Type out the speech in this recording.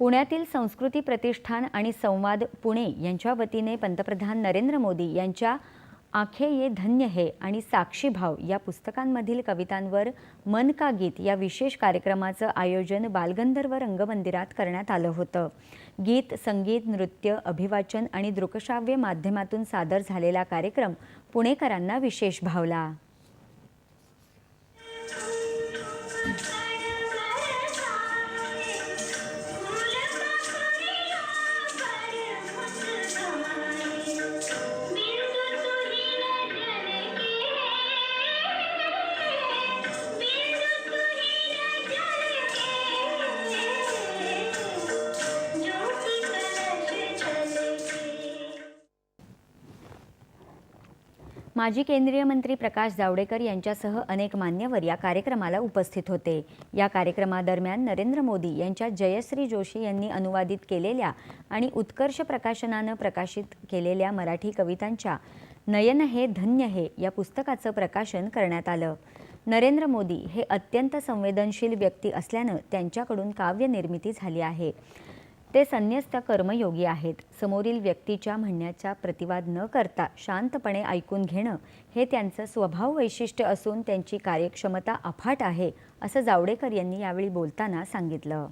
पुण्यातील संस्कृती प्रतिष्ठान आणि संवाद पुणे यांच्या वतीने पंतप्रधान नरेंद्र मोदी यांच्या आखे ये धन्य हे आणि साक्षीभाव या पुस्तकांमधील कवितांवर मन का गीत या विशेष कार्यक्रमाचं आयोजन बालगंधर्व रंगमंदिरात करण्यात आलं होतं. गीत संगीत नृत्य अभिवाचन आणि दृकश्राव्य माध्यमातून सादर झालेला कार्यक्रम पुणेकरांना विशेष भावला. माजी केंद्रीय मंत्री प्रकाश जावडेकर यांच्यासह अनेक मान्यवर या कार्यक्रमाला उपस्थित होते. या कार्यक्रमादरम्यान नरेंद्र मोदी यांच्या जयश्री जोशी यांनी अनुवादित केलेल्या आणि उत्कर्ष प्रकाशनानं प्रकाशित केलेल्या मराठी कवितांच्या नयन हे धन्य हे या पुस्तकाचं प्रकाशन करण्यात आलं. नरेंद्र मोदी हे अत्यंत संवेदनशील व्यक्ती असल्यानं त्यांच्याकडून काव्यनिर्मिती झाली आहे. ते संन्यस्त कर्मयोगी आहेत. समोरील व्यक्तीच्या म्हणण्याचा प्रतिवाद न करता शांतपणे ऐकून घेणं हे त्यांचं स्वभाव वैशिष्ट्य असून त्यांची कार्यक्षमता अफाट आहे असं जावडेकर यांनी यावेळी बोलताना सांगितलं.